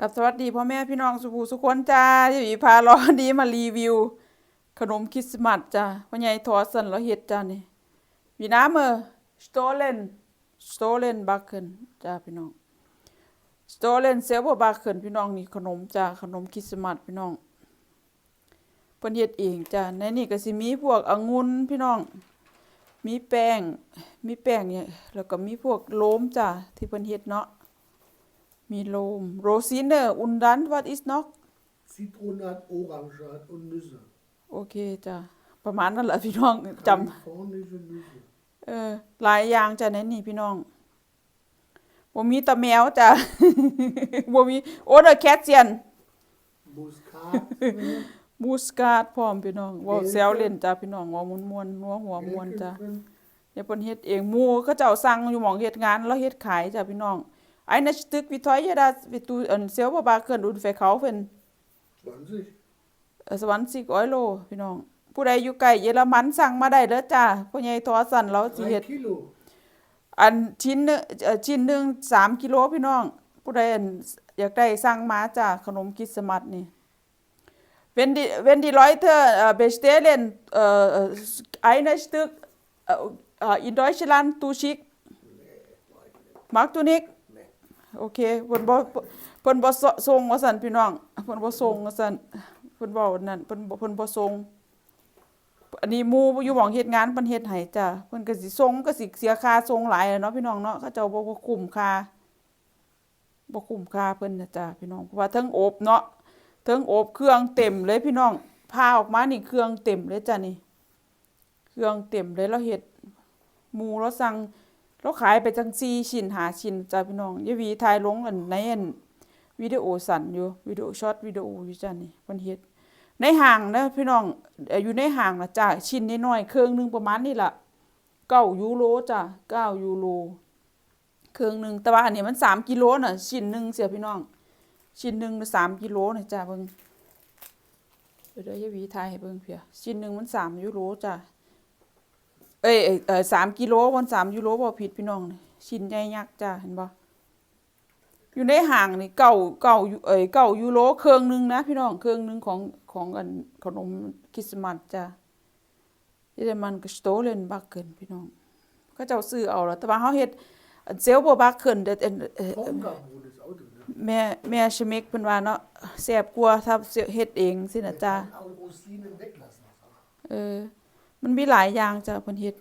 กับสวัสดีพ่อแม่พี่น้องสุภูสุขคนจ้าที่วีพาเราดีมารีวิว ขนมคริสต์มาสจ้าพ่อใหญ่ทอสันเราเฮ็ดจ้านี่วีน้ำเออสโตเลนสโตเลนบักเคินจ้าพี่น้องสโตเลนเซลบักเคินพี่น้องนี่ขนมจ้าขนมคริสต์มาสพี่น้องเพิ่นเฮ็ดเองจ้าในนี่ก็สิมีพวกองุ่นพี่น้อง มีแป้งมีแป้งเนี่ยแล้วก็มีพวกโลมจ้าที่เพิ่นเฮ็ดเนาะ มีโลมโรซิเนอร์อุนดันวัดอิสน็อก Zitronat, Orangenat und Nüsse. โอเคจ้ะประมาณนั้นแหละพี่น้องจ Kalifornische Nüsse. ำเออหลายอย่างจ้ะในนี่พี่น้องบ่มีตะแมวจ้ะ บ่มีโอเดอร์แคทเซียน Muskat. บูสกาดพร้อมพี่น้องเว้าแซวเล่นจ้ะพี่น้องเว้ามวนๆนัวหัวมวนจ้ะ Nelken drin. เดี๋ยวเพิ่นเฮ็ดเองหมู่เขาเจ้าสั่งอยู่หม้องเฮ็ดงานแล้วเฮ็ดขายจ้ะพี่น้อง Eine Stück wie teuer das wie du ein selber backen und verkaufen 20. เอ่อ20 Euro พี่น้อง ผู้ใดอยู่ใกล้เยอรมันสั่งมาได้เด้อจ้าพ่อใหญ่ทอสันเราสิเฮ็ด3 Kilo. อันชิ้นหนึงเอ่อชิ้นหนึง3กิโลพี่น้อง ผู้ใดอันอยากได้สั่งมาจ้าขนมคริสต์มาสนี่ Wenn die wenn die Leute äh, bestellen äh, äh, eine Stück äh, äh, in Deutschland du schick Magst du nicht โอเคเพิ่นบ่เพิ่นบ่ส่งว่าซั่นพี่น้องเพิ่นบ่ส่งว่าซั่นเพิ่นเว้านั่นเพิ่นเพิ่นบ่ส่งอันนี้หมู่อยู่หม้องเฮ็ดงานเพิ่นเฮ็ดให้จ้ะเพิ่นก็สิส่งก็สิเสียค่าส่งหลายเนาะพี่น้องเนาะเขาเจ้าบ่คุ้มค่าบ่คุ้มค่าเพิ่นนะจ้ะพี่น้องเพราะว่าเทั้งอบเนาะเทั้งอบเครื่องเต็มเลยพี่น้องพาออกมานี่เครื่องเต็มเลยจ้ะนี่ เครื่องเต็มเลยเราเฮ็ดหมูเราสั่ง เราขายไปจังซีชิ้นหาชิ้นจ้าพี่น้องยายวีถ่ายลงอันในอันวิดีโอสั่นอยู่วิดีโอช็อตวิดีโออยู่จ้านี่เพิ่นเฮ็ดในห้างนะพี่น้องอยู่ในห้างนะจ้าชิ้นน้อยๆเครื่องหนึงประมาณนี้ล่ะ9ยูโรจ้า9ยูโรเครื่องหนึงแต่ว่าอันนี้มัน3กิโลน่ะชิ้นหนึ่งเสียพี่น้อง ชิ้นหนึ่งน่ะ3กิโลน่ะจ้าเบิ่งเดี๋ยวเยายวีถ่ายให้เบิ่งเพียชิ้นหนึ่งมัน3ยูโรจ้า อ้ยเอ้ยเออสามกิโลวันสามยูโรบ่ผิดพี่น้องนี่ชิ้นใหญ่ยักษ์จ้าเห็นบ่อยู่ในห่างนี่เก้าเก้ายูเอ้ยเก้ายูโรเครื่องหนึงนะพี่น้องเครื่องหนึงของของอันขนมคริสต์มาสจ้าเยอรมันก็สโตเลนบักเกินพี่น้องเขาเจ้าซื้อเอาแล้วแต่ว่าเฮาเฮ็ดอันเซลบ่บักเกินเด้อเอ่อเอ่อ Trockenbrot ist auch drin. Ne? แม่แม่ชมิกเพิ่นว่าเนาะแซ่บกว่าถ้าเฮ็ดเองสินะจ้า Auch Rosinen weglassen. เออ มันมีหลายอย่างจ้ะเพิ่นเฮ็ด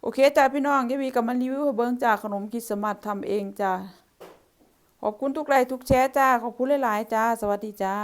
โอเคจ้ะพี่น้องยายวีกับมารีวิวเบิ่งจ้าขนมคริสมัติทำเองจ้าขอบคุณทุกไลค์ทุกแชร์จ้าขอบคุณหลายๆจ้าสวัสดีจ้า